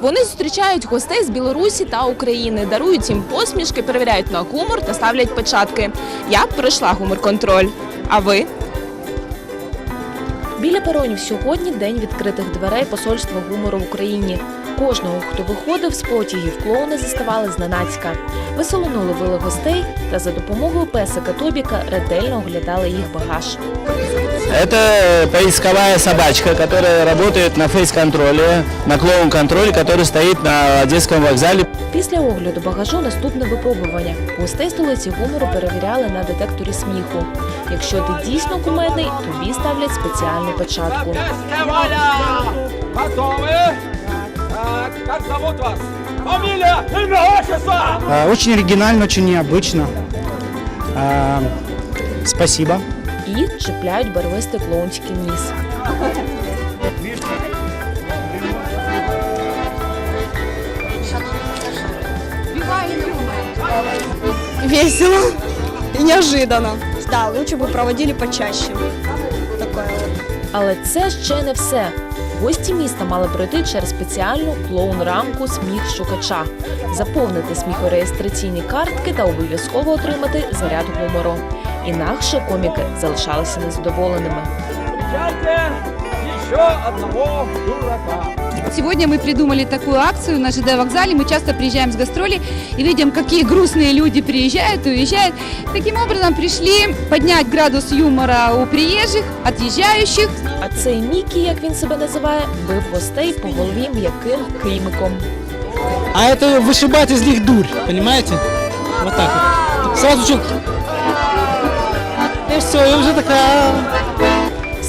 Вони зустрічають гостей з Білорусі та України, дарують їм посмішки, перевіряють на гумор та ставлять печатки. Я пройшла гумор-контроль. А ви? Біля перонів сьогодні день відкритих дверей посольства гумору в Україні. Кожного, хто виходив з потягів, клоуни заставали зненацька. Веселону ловили гостей та за допомогою песика Тобіка ретельно оглядали їх багаж. Это поисковая собачка, которая работает на фейс-контроле, на клоун-контроле, который стоит на Одесском вокзале. Після огляду багажу наступне випробування. Гостей столиці гумору перевіряли на детекторі сміху. Якщо ти дійсно кумедний, тобі ставлять спеціальну печатку. Валя! Готовы? Так, как зовут вас? Фамилия, имя, отчество! Э, Очень оригинально, очень необычно. Э, Спасибо. І чіпляють барвистий клоунський ніс. Весело и неожиданно. Да, лучше бы проводили почаще. Такое вот. Але це ще не все. Гості міста мали пройти через спеціальну клоун-рамку сміх шукача, заповнити сміхореєстраційні картки та обов'язково отримати заряд гумору. Інакше коміки залишалися незадоволеними. Встречайте еще одного дурака. Сегодня мы придумали такую акцию на ЖД вокзале. Мы часто приезжаем с гастролей и видим, какие грустные люди приезжают и уезжают. Таким образом, пришли поднять градус юмора у приезжих, отъезжающих. А цей Мікі, як він себе називає, бив гостей по голові м'яким киймиком. А это вышибать из них дурь, понимаете? Вот так вот. Сразу чуть... И все, и уже такая...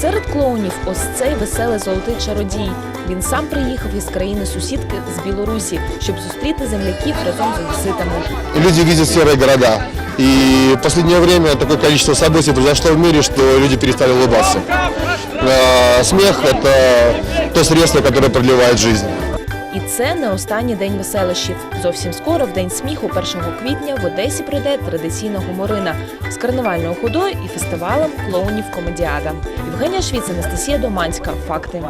Серед клоунів ось цей веселий золотий чародій. Він сам приїхав із країни сусідки з Білорусі, щоб зустріти земляків разом з одеситами. люди видят серые города. И в последнее время такое количество событий произошло в мире, что люди перестали улыбаться. Э, Смех – это то средство, которое продлевает жизнь. І це не останній день веселощів. Зовсім скоро, в день сміху, 1 квітня, в Одесі пройде традиційна гуморина з карнавальною ходою і фестивалем клоунів Комедіада. Євгенія Швіц, Анастасія Доманська. Факти.